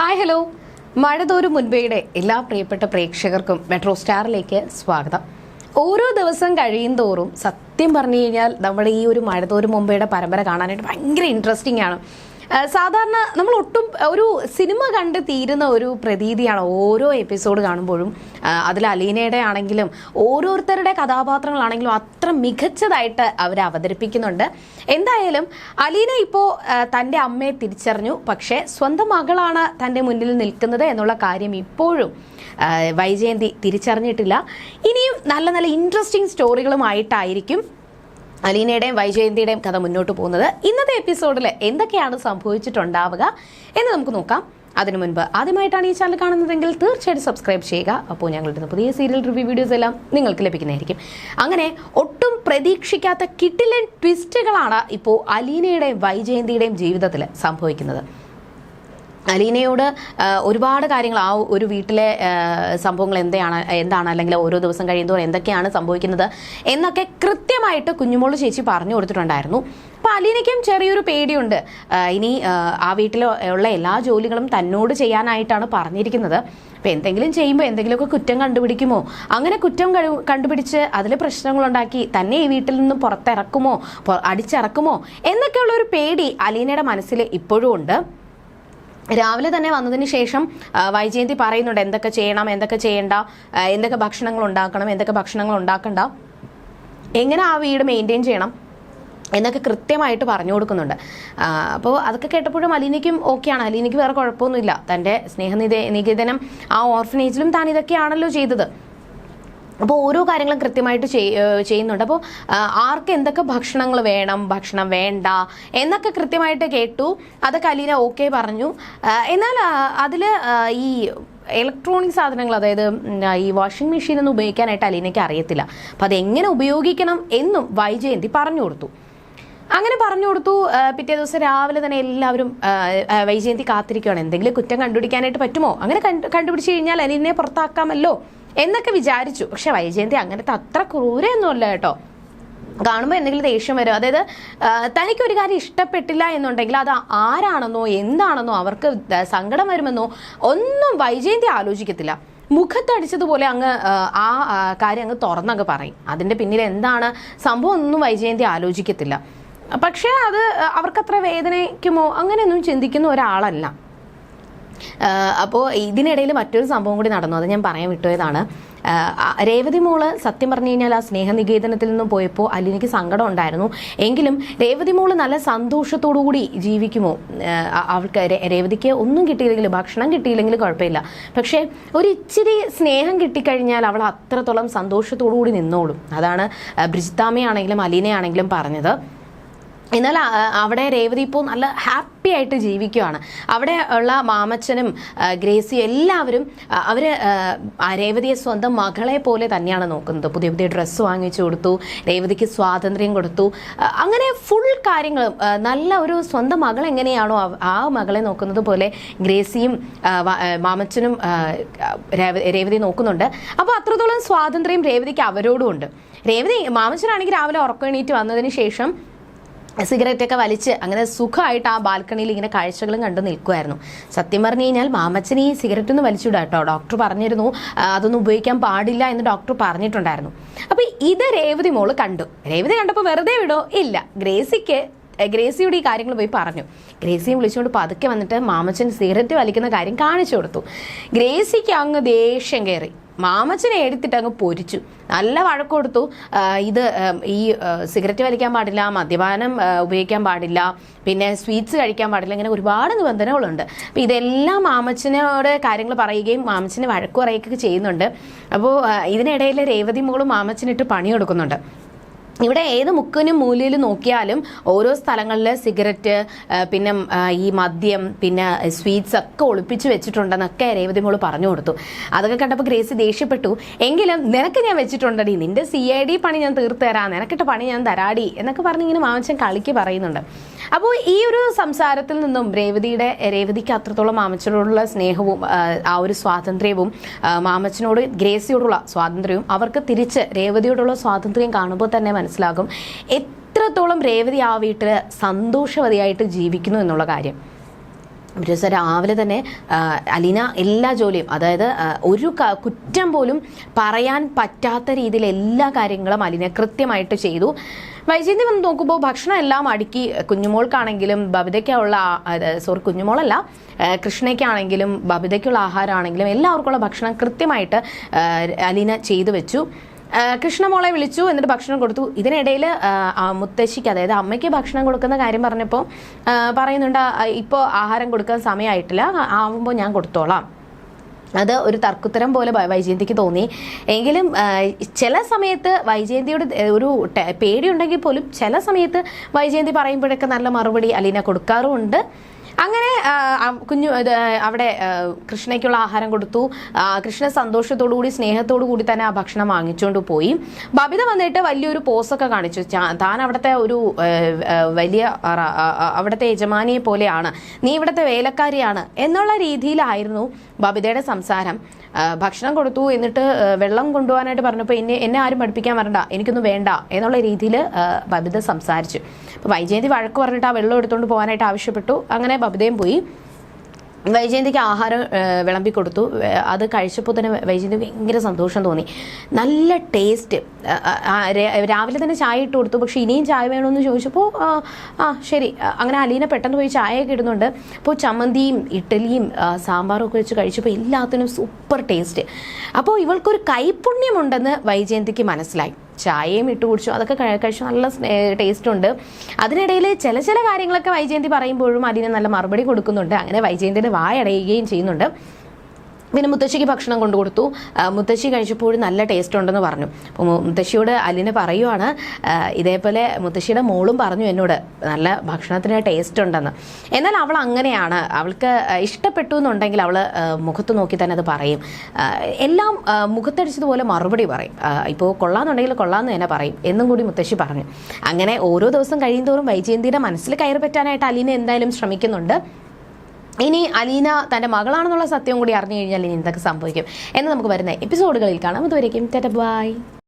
Hi hello മഴതോരും മുൻപേയുടെ എല്ലാ പ്രിയപ്പെട്ട പ്രേക്ഷകർക്കും മെട്രോ സ്റ്റാറിലേക്ക് സ്വാഗതം. ഓരോ ദിവസം കഴിയും തോറും സത്യം പറഞ്ഞു കഴിഞ്ഞാൽ നമ്മുടെ ഈ ഒരു മഴതോരും മുൻപേയുടെ പരമ്പര കാണാനായിട്ട് ഭയങ്കര ഇൻട്രസ്റ്റിംഗ് ആണ്. സാധാരണ നമ്മൾ ഒട്ടും ഒരു സിനിമ കണ്ട് തീരുന്ന ഒരു പ്രതീതിയാണ് ഓരോ എപ്പിസോഡ് കാണുമ്പോഴും അതിൽ അലീനയുടെ ആണെങ്കിലും ഓരോരുത്തരുടെ കഥാപാത്രങ്ങളാണെങ്കിലും അത്ര മികച്ചതായിട്ട് അവർ അവതരിപ്പിക്കുന്നുണ്ട്. എന്തായാലും അലീന ഇപ്പോൾ തന്റെ അമ്മയെ തിരിച്ചറിഞ്ഞു. പക്ഷേ സ്വന്തം മകളാണ് തന്റെ മുന്നിൽ നിൽക്കുന്നത് എന്നുള്ള കാര്യം ഇപ്പോഴും വൈജയന്തി തിരിച്ചറിഞ്ഞിട്ടില്ല. ഇനിയും നല്ല നല്ല ഇൻട്രസ്റ്റിംഗ് സ്റ്റോറികളുമായിട്ടായിരിക്കും അലീനയുടെയും വൈജയന്തിയുടെയും കഥ മുന്നോട്ട് പോകുന്നത് ഇന്നത്തെ എപ്പിസോഡിൽ എന്തൊക്കെയാണ് സംഭവിച്ചിട്ടുണ്ടാവുക എന്ന് നമുക്ക് നോക്കാം. അതിനു മുൻപ് ആദ്യമായിട്ടാണ് ഈ ചാനൽ കാണുന്നതെങ്കിൽ തീർച്ചയായിട്ടും സബ്സ്ക്രൈബ് ചെയ്യുക. അപ്പോൾ ഞങ്ങളുടെ പുതിയ സീരിയൽ റിവ്യൂ വീഡിയോസ് എല്ലാം നിങ്ങൾക്ക് ലഭിക്കുന്നതായിരിക്കും. അങ്ങനെ ഒട്ടും പ്രതീക്ഷിക്കാത്ത കിട്ടിലൻ ട്വിസ്റ്റുകളാണ് ഇപ്പോൾ അലീനയുടെയും വൈജയന്തിയുടെയും ജീവിതത്തിൽ സംഭവിക്കുന്നത്. അലീനയോട് ഒരുപാട് കാര്യങ്ങൾ ആ ഒരു വീട്ടിലെ സംഭവങ്ങൾ എന്താണ് എന്താണ് അല്ലെങ്കിൽ ഓരോ ദിവസം കഴിയുമ്പോൾ എന്തൊക്കെയാണ് സംഭവിക്കുന്നത് എന്നൊക്കെ കൃത്യമായിട്ട് കുഞ്ഞുമോൾ ചേച്ചി പറഞ്ഞു കൊടുത്തിട്ടുണ്ടായിരുന്നു. അപ്പോൾ അലീനയ്ക്കും ചെറിയൊരു പേടിയുണ്ട്. ഇനി ആ, വീട്ടിൽ ഉള്ള എല്ലാ ജോലികളും തന്നോട് ചെയ്യാനായിട്ടാണ് പറഞ്ഞിരിക്കുന്നത്. അപ്പോൾ എന്തെങ്കിലും ചെയ്യുമ്പോൾ എന്തെങ്കിലുമൊക്കെ കുറ്റം കണ്ടുപിടിക്കുമോ? അങ്ങനെ കുറ്റം കണ്ടുപിടിച്ച് അതിൽ പ്രശ്നങ്ങളുണ്ടാക്കി തന്നെ ഈ വീട്ടിൽ നിന്ന് പുറത്തിറക്കുമോ? അടിച്ചിറക്കുമോ? എന്നൊക്കെയുള്ള ഒരു പേടി അലീനയുടെ മനസ്സിൽ ഇപ്പോഴും ഉണ്ട്. രാവിലെ തന്നെ വന്നതിന് ശേഷം വൈജയന്തി പറയുന്നുണ്ട് എന്തൊക്കെ ചെയ്യണം എന്തൊക്കെ ചെയ്യണ്ട എന്തൊക്കെ ഭക്ഷണങ്ങൾ ഉണ്ടാക്കണം എന്തൊക്കെ ഭക്ഷണങ്ങൾ ഉണ്ടാക്കണ്ട. എങ്ങനെ ആ വീട് മെയിന്റെയിൻ ചെയ്യണം എന്നൊക്കെ കൃത്യമായിട്ട് പറഞ്ഞു കൊടുക്കുന്നുണ്ട്. അപ്പോൾ അതൊക്കെ കേട്ടപ്പോഴും അലീനയ്ക്കും ഓക്കെയാണ് അലീനയ്ക്ക് വേറെ കുഴപ്പമൊന്നുമില്ല. തന്റെ സ്നേഹനിധ നികേതനം ആ ഓർഫനേജിലും താൻ ഇതൊക്കെയാണല്ലോ ചെയ്തത്. അപ്പോൾ ഓരോ കാര്യങ്ങളും കൃത്യമായിട്ട് ചെയ്യുന്നുണ്ട്. അപ്പോൾ ആർക്ക് എന്തൊക്കെ ഭക്ഷണങ്ങൾ വേണം ഭക്ഷണം വേണ്ട എന്നൊക്കെ കൃത്യമായിട്ട് കേട്ടു. അതൊക്കെ അലീന ഓക്കെ പറഞ്ഞു. എന്നാൽ അതിൽ ഈ ഇലക്ട്രോണിക് സാധനങ്ങൾ അതായത് ഈ വാഷിംഗ് മെഷീൻ ഒന്നും ഉപയോഗിക്കാനായിട്ട് അലീനയ്ക്ക് അറിയത്തില്ല. അപ്പം അതെങ്ങനെ ഉപയോഗിക്കണം എന്നും വൈജയന്തി പറഞ്ഞു കൊടുത്തു. അങ്ങനെ പറഞ്ഞു കൊടുത്തു. പിറ്റേ ദിവസം രാവിലെ തന്നെ എല്ലാവരും വൈജയന്തി കാത്തിരിക്കുകയാണ് എന്തെങ്കിലും കുറ്റം കണ്ടുപിടിക്കാനായിട്ട് പറ്റുമോ? അങ്ങനെ കണ്ടു കണ്ടുപിടിച്ച് കഴിഞ്ഞാൽ അലീനെ പുറത്താക്കാമല്ലോ. എന്നൊക്കെ വിചാരിച്ചു. പക്ഷെ വൈജയന്തി അങ്ങനത്തെ അത്ര ക്രൂരയൊന്നുമല്ല കേട്ടോ. കാണുമ്പോൾ എന്തെങ്കിലും ദേഷ്യം വരും. അതായത് തനിക്കൊരു കാര്യം ഇഷ്ടപ്പെട്ടില്ല എന്നുണ്ടെങ്കിൽ അത് ആരാണെന്നോ എന്താണെന്നോ അവർക്ക് സങ്കടം വരുമെന്നോ ഒന്നും വൈജയന്തി ആലോചിക്കത്തില്ല. മുഖത്തടിച്ചതുപോലെ അങ്ങ് ആ, കാര്യം അങ്ങ് തുറന്നങ്ങ് പറയും. അതിന്റെ പിന്നിൽ എന്താണ് സംഭവം ഒന്നും വൈജയന്തി ആലോചിക്കത്തില്ല. പക്ഷേ അത് അവർക്കത്ര വേദനയ്ക്കുമോ അങ്ങനെയൊന്നും ചിന്തിക്കുന്ന ഒരാളല്ല. അപ്പോൾ ഇതിനിടയിൽ മറ്റൊരു സംഭവം കൂടി നടന്നു. അത് ഞാൻ പറയാൻ വിട്ടുപോയതാണ്. രേവതി മോൾ സത്യം പറഞ്ഞു കഴിഞ്ഞാൽ ആ സ്നേഹനികേതനത്തിൽ നിന്നും പോയപ്പോൾ അലിനിക്ക് സങ്കടം ഉണ്ടായിരുന്നു. എങ്കിലും രേവതി മോൾ നല്ല സന്തോഷത്തോടു കൂടി ജീവിക്കുമോ? അവൾക്ക് രേവതിക്ക് ഒന്നും കിട്ടിയില്ലെങ്കിൽ ഭക്ഷണം കിട്ടിയില്ലെങ്കിൽ കുഴപ്പമില്ല. പക്ഷേ ഒരു ഇച്ചിരി സ്നേഹം കിട്ടിക്കഴിഞ്ഞാൽ അവൾ അത്രത്തോളം സന്തോഷത്തോടു കൂടി നിന്നോളും. അതാണ് ബ്രിജിത്താമയാണെങ്കിലും അലീനയാണെങ്കിലും പറഞ്ഞത്. എന്നാൽ അവിടെ രേവതി ഇപ്പോൾ നല്ല ഹാപ്പി ആയിട്ട് ജീവിക്കുകയാണ് അവിടെ ഉള്ള മാമച്ചനും ഗ്രേസിയും എല്ലാവരും അവർ രേവതിയെ സ്വന്തം മകളെ പോലെ തന്നെയാണ് നോക്കുന്നത്. പുതിയ പുതിയ ഡ്രസ്സ് വാങ്ങിച്ചു കൊടുത്തു രേവതിക്ക് സ്വാതന്ത്ര്യം കൊടുത്തു. അങ്ങനെ ഫുൾ കാര്യങ്ങൾ നല്ല ഒരു സ്വന്തം മകൾ എങ്ങനെയാണോ ആ മകളെ നോക്കുന്നത് പോലെ ഗ്രേസിയും മാമച്ചനും രേവതി നോക്കുന്നുണ്ട്. അപ്പോൾ അത്രത്തോളം സ്വാതന്ത്ര്യം രേവതിക്ക് അവരോടും ഉണ്ട്. രേവതി മാമച്ചനാണെങ്കിൽ രാവിലെ ഉറക്കം എണീറ്റ് വന്നതിന് ശേഷം സിഗരറ്റ് ഒക്കെ വലിച്ച് അങ്ങനെ സുഖമായിട്ട് ആ ബാൽക്കണിയിൽ ഇങ്ങനെ കാഴ്ചകളും കണ്ടു നിൽക്കുമായിരുന്നു സത്യം പറഞ്ഞു കഴിഞ്ഞാൽ മാമച്ചന് ഈ സിഗരറ്റ് ഒന്ന് വലിച്ചുവിടാം കേട്ടോ ഡോക്ടർ പറഞ്ഞിരുന്നു അതൊന്നും ഉപയോഗിക്കാൻ പാടില്ല എന്ന് ഡോക്ടർ പറഞ്ഞിട്ടുണ്ടായിരുന്നു. അപ്പോൾ ഇത് രേവതി മോൾ കണ്ടു. രേവതി കണ്ടപ്പോൾ വെറുതെ വിടോ ഇല്ല. ഗ്രേസിക്ക് ഗ്രേസിയോട് ഈ കാര്യങ്ങൾ പോയി പറഞ്ഞു. ഗ്രേസിയും വിളിച്ചുകൊണ്ട് പതുക്കെ വന്നിട്ട് മാമച്ചൻ സിഗരറ്റ് വലിക്കുന്ന കാര്യം കാണിച്ചു കൊടുത്തു. ഗ്രേസിക്ക് അങ്ങ് ദേഷ്യം കയറി. മാമച്ചനെ എടുത്തിട്ട് അങ്ങ് പൊരിച്ചു. നല്ല വഴക്ക് കൊടുത്തു. ഇത് ഈ സിഗരറ്റ് വലിക്കാൻ പാടില്ല മദ്യപാനം ഉപയോഗിക്കാൻ പാടില്ല പിന്നെ സ്വീറ്റ്സ് കഴിക്കാൻ പാടില്ല ഇങ്ങനെ ഒരുപാട് നിബന്ധനകളുണ്ട്. അപ്പോൾ ഇതെല്ലാം മാമച്ചനോട് കാര്യങ്ങൾ പറയുകയും മാമച്ചനെ വഴക്ക് പറയുകയൊക്കെ ചെയ്യുന്നുണ്ട്. അപ്പോൾ ഇതിനിടയിൽ രേവതി മോളും മാമച്ചനിട്ട് പണി കൊടുക്കുന്നുണ്ട് ഇവിടെ ഏത് മുക്കിനും മൂലയിൽ നോക്കിയാലും ഓരോ സ്ഥലങ്ങളിൽ സിഗരറ്റ് പിന്നെ ഈ മദ്യം പിന്നെ സ്വീറ്റ്സ് ഒക്കെ ഒളിപ്പിച്ച് വെച്ചിട്ടുണ്ടെന്നൊക്കെ രേവതി മോൾ പറഞ്ഞു കൊടുത്തു. അതൊക്കെ കണ്ടപ്പോൾ ഗ്രേസി ദേഷ്യപ്പെട്ടു. എങ്കിലും നിനക്ക് ഞാൻ വെച്ചിട്ടുണ്ടടി. നിന്റെ സി ഐ ഡി പണി ഞാൻ തീർത്തു തരാം. നിനക്കിട്ട് പണി ഞാൻ തരാടി എന്നൊക്കെ പറഞ്ഞ് ഇങ്ങനെ മാമച്ചൻ കളിക്ക് പറയുന്നുണ്ട്. അപ്പോൾ ഈ ഒരു സംസാരത്തിൽ നിന്നും രേവതിയുടെ രേവതിക്ക് അത്രത്തോളം മാമച്ചനോടുള്ള സ്നേഹവും ആ, ഒരു സ്വാതന്ത്ര്യവും മാമച്ചനോട് ഗ്രേസിയോടുള്ള സ്വാതന്ത്ര്യവും അവർക്ക് തിരിച്ച് രേവതിയോടുള്ള സ്വാതന്ത്ര്യം കാണുമ്പോൾ തന്നെ മനസ്സിലാകും. എത്രത്തോളം രേവതി ആ വീട്ടിൽ സന്തോഷവതിയായിട്ട് ജീവിക്കുന്നു എന്നുള്ള കാര്യം. ഒരു ദിവസം രാവിലെ തന്നെ അലീന എല്ലാ ജോലിയും അതായത് ഒരു കുറ്റം പോലും പറയാൻ പറ്റാത്ത രീതിയിൽ എല്ലാ കാര്യങ്ങളും അലീന കൃത്യമായിട്ട് ചെയ്തു. വൈജയന്തി വന്ന് നോക്കുമ്പോൾ ഭക്ഷണം എല്ലാം അടുക്കി കുഞ്ഞുമോൾക്കാണെങ്കിലും ബബിതയ്ക്കുള്ള സോറി കുഞ്ഞുമോളല്ല കൃഷ്ണയ്ക്കാണെങ്കിലും ബബിതയ്ക്കുള്ള ആഹാരമാണെങ്കിലും എല്ലാവർക്കുള്ള ഭക്ഷണം കൃത്യമായിട്ട് അലീന ചെയ്തു വെച്ചു. കൃഷ്ണമോളെ വിളിച്ചു എന്നിട്ട് ഭക്ഷണം കൊടുത്തു. ഇതിനിടയിൽ മുത്തശ്ശിക്ക് അതായത് അമ്മയ്ക്ക് ഭക്ഷണം കൊടുക്കുന്ന കാര്യം പറഞ്ഞപ്പോൾ പറയുന്നുണ്ട് ഇപ്പോൾ ആഹാരം കൊടുക്കാൻ സമയമായിട്ടില്ല ആവുമ്പോൾ ഞാൻ കൊടുത്തോളാം. അത് ഒരു തർക്കുത്തരം പോലെ വൈജയന്തിക്ക് തോന്നി. എങ്കിലും ചില സമയത്ത് വൈജയന്തിയുടെ ഒരു പേടിയുണ്ടെങ്കിൽ പോലും ചില സമയത്ത് വൈജയന്തി പറയുമ്പോഴൊക്കെ നല്ല മറുപടി അലീന കൊടുക്കാറുമുണ്ട്. അങ്ങനെ കുഞ്ഞു ഇത് അവിടെ കൃഷ്ണയ്ക്കുള്ള ആഹാരം കൊടുത്തു. കൃഷ്ണ സന്തോഷത്തോടു കൂടി സ്നേഹത്തോടു കൂടി തന്നെ ആ ഭക്ഷണം വാങ്ങിച്ചുകൊണ്ട് പോയി. ബബിത വന്നിട്ട് വലിയൊരു പോസൊക്കെ കാണിച്ചു. താൻ അവിടുത്തെ ഒരു വലിയ അവിടുത്തെ യജമാനിയെ പോലെയാണ്. നീ ഇവിടുത്തെ വേലക്കാരിയാണ് എന്നുള്ള രീതിയിലായിരുന്നു ബബിതയുടെ സംസാരം. ഭക്ഷണം കൊടുത്തു എന്നിട്ട് വെള്ളം കൊണ്ടുപോകാനായിട്ട് പറഞ്ഞപ്പോൾ എന്നെ എന്നെ ആരും പഠിപ്പിക്കാൻ വരണ്ട എനിക്കൊന്നും വേണ്ട എന്നുള്ള രീതിയിൽ ബബിത സംസാരിച്ചു. അപ്പോൾ വൈജയന്തി വഴക്ക് പറഞ്ഞിട്ട് ആ വെള്ളം എടുത്തുകൊണ്ട് പോകാനായിട്ട് ആവശ്യപ്പെട്ടു. അങ്ങനെ ബബിതയും പോയി. വൈജയന്തിക്ക് ആഹാരം വിളമ്പി കൊടുത്തു. അത് കഴിച്ചപ്പോൾ തന്നെ വൈജയന്തി ഭയങ്കര സന്തോഷം തോന്നി. നല്ല ടേസ്റ്റ്. രാവിലെ തന്നെ ചായ ഇട്ട് കൊടുത്തു. പക്ഷേ ഇനിയും ചായ വേണമെന്ന് ചോദിച്ചപ്പോൾ ആ, ശരി. അങ്ങനെ അലീന പെട്ടെന്ന് പോയി ചായയൊക്കെ ഇടുന്നുണ്ട്. അപ്പോൾ ചമ്മന്തിയും ഇഡ്ഡലിയും സാമ്പാറും ഒക്കെ വെച്ച് കഴിച്ചപ്പോൾ എല്ലാത്തിനും സൂപ്പർ ടേസ്റ്റ്. അപ്പോൾ ഇവൾക്കൊരു കൈപ്പുണ്യമുണ്ടെന്ന് വൈജയന്തിക്ക് മനസ്സിലായി. ചായയും ഇട്ട് കുടിച്ചു. അതൊക്കെ കഴി- കഴിച്ചു. നല്ല ടേസ്റ്റ് ഉണ്ട്. അതിനിടയിൽ ചില ചില കാര്യങ്ങളൊക്കെ വൈജയന്തി പറയുമ്പോഴും അതിന് നല്ല മറുപടി കൊടുക്കുന്നുണ്ട്. അങ്ങനെ വൈജയന്തിയുടെ വായടയുകയും ചെയ്യുന്നുണ്ട്. പിന്നെ മുത്തശ്ശിക്ക് ഭക്ഷണം കൊണ്ടു കൊടുത്തു. മുത്തശ്ശി കഴിച്ചപ്പോൾ നല്ല ടേസ്റ്റ് ഉണ്ടെന്ന് പറഞ്ഞു. അപ്പോൾ മുത്തശ്ശിയോട് അലിന് പറയുവാണ് ഇതേപോലെ മുത്തശ്ശിയുടെ മോളും പറഞ്ഞു എന്നോട് നല്ല ഭക്ഷണത്തിന് ടേസ്റ്റ് ഉണ്ടെന്ന്. എന്നാൽ അവൾ അങ്ങനെയാണ്. അവൾക്ക് ഇഷ്ടപ്പെട്ടു എന്നുണ്ടെങ്കിൽ അവൾ മുഖത്ത് നോക്കി തന്നെ അത് പറയും. എല്ലാം മുഖത്തടിച്ചതുപോലെ മറുപടി പറയും. ഇപ്പോൾ കൊള്ളാന്നുണ്ടെങ്കിൽ കൊള്ളാമെന്ന് തന്നെ പറയും എന്നും കൂടി മുത്തശ്ശി പറഞ്ഞു. അങ്ങനെ ഓരോ ദിവസം കഴിയും തോറും വൈജയന്തിയുടെ മനസ്സിൽ കയറി പറ്റാനായിട്ട് അലീന എന്തായാലും ശ്രമിക്കുന്നുണ്ട്. ഇനി അലീന തന്റെ മകളാണെന്നുള്ള സത്യം കൂടി അറിഞ്ഞു കഴിഞ്ഞാൽ ഇനി എന്തൊക്കെ സംഭവിക്കും എന്ന് നമുക്ക് വരുന്ന എപ്പിസോഡുകളിൽ കാണാം. അതുവരേക്കും ബൈ.